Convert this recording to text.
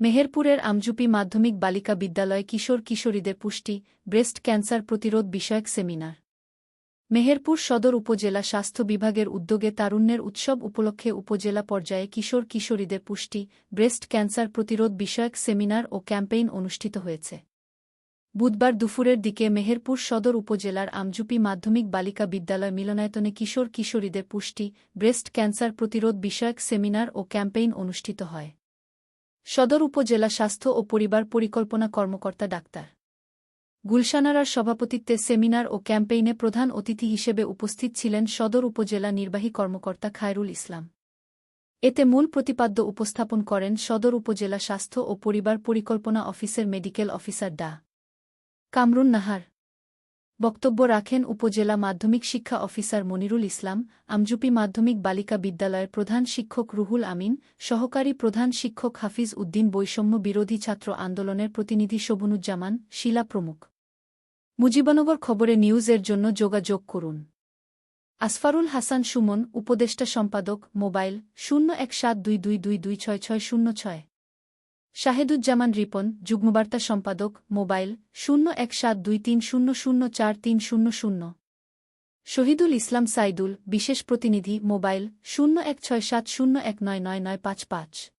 মেহেরপুরের আমজুপি মাধ্যমিক বালিকা বিদ্যালয়ে কিশোর কিশোরীদের পুষ্টি, ব্রেস্ট ক্যান্সার প্রতিরোধ বিষয়ক সেমিনার। মেহেরপুর সদর উপজেলা স্বাস্থ্য বিভাগের উদ্যোগে তারুণ্যের উৎসব উপলক্ষে উপজেলা পর্যায়ে কিশোর কিশোরীদের পুষ্টি, ব্রেস্ট ক্যান্সার প্রতিরোধ বিষয়ক সেমিনার ও ক্যাম্পেইন অনুষ্ঠিত হয়েছে। বুধবার দুপুরের দিকে মেহেরপুর সদর উপজেলার আমজুপি মাধ্যমিক বালিকা বিদ্যালয় মিলনায়তনে কিশোর কিশোরীদের পুষ্টি, ব্রেস্ট ক্যান্সার প্রতিরোধ বিষয়ক সেমিনার ও ক্যাম্পেইন অনুষ্ঠিত হয়। সদর উপজেলা স্বাস্থ্য ও পরিবার পরিকল্পনা কর্মকর্তা ডাক্তার। গুলশানারার সভাপতিত্বে সেমিনার ও ক্যাম্পেইনে প্রধান অতিথি হিসেবে উপস্থিত ছিলেন সদর উপজেলা নির্বাহী কর্মকর্তা খায়রুল ইসলাম। এতে মূল প্রতিপাদ্য উপস্থাপন করেন সদর উপজেলা স্বাস্থ্য ও পরিবার পরিকল্পনা অফিসের মেডিকেল অফিসার ডা। কামরুন নাহার। বক্তব্য রাখেন উপজেলা মাধ্যমিক শিক্ষা অফিসার মনিরুল ইসলাম, আমজুপি মাধ্যমিক বালিকা বিদ্যালয়ের প্রধান শিক্ষক রুহুল আমিন, সহকারী প্রধান শিক্ষক হাফিজ উদ্দিন বৈষম্য বিরোধী ছাত্র আন্দোলনের প্রতিনিধি শোভনুজ্জামান, শিলা প্রমুখ। মুজিবনগর খবরে নিউজের জন্য যোগাযোগ করুন। আসফারুল হাসান সুমন, উপদেষ্টা সম্পাদক, মোবাইল, শূন্য এক সাত দুই দুই দুই দুই ছয় ছয় শূন্য ছয়। শাহেদুজ্জামান রিপন, যুগ্মবার্তা সম্পাদক, মোবাইল, শূন্য এক সাত দুই তিন শূন্য শূন্য চার তিন শূন্য শূন্য। শহীদুল ইসলাম সাইদুল, বিশেষ প্রতিনিধি, মোবাইল, শূন্য এক ছয় সাত শূন্য এক নয় নয় নয় পাঁচ পাঁচ।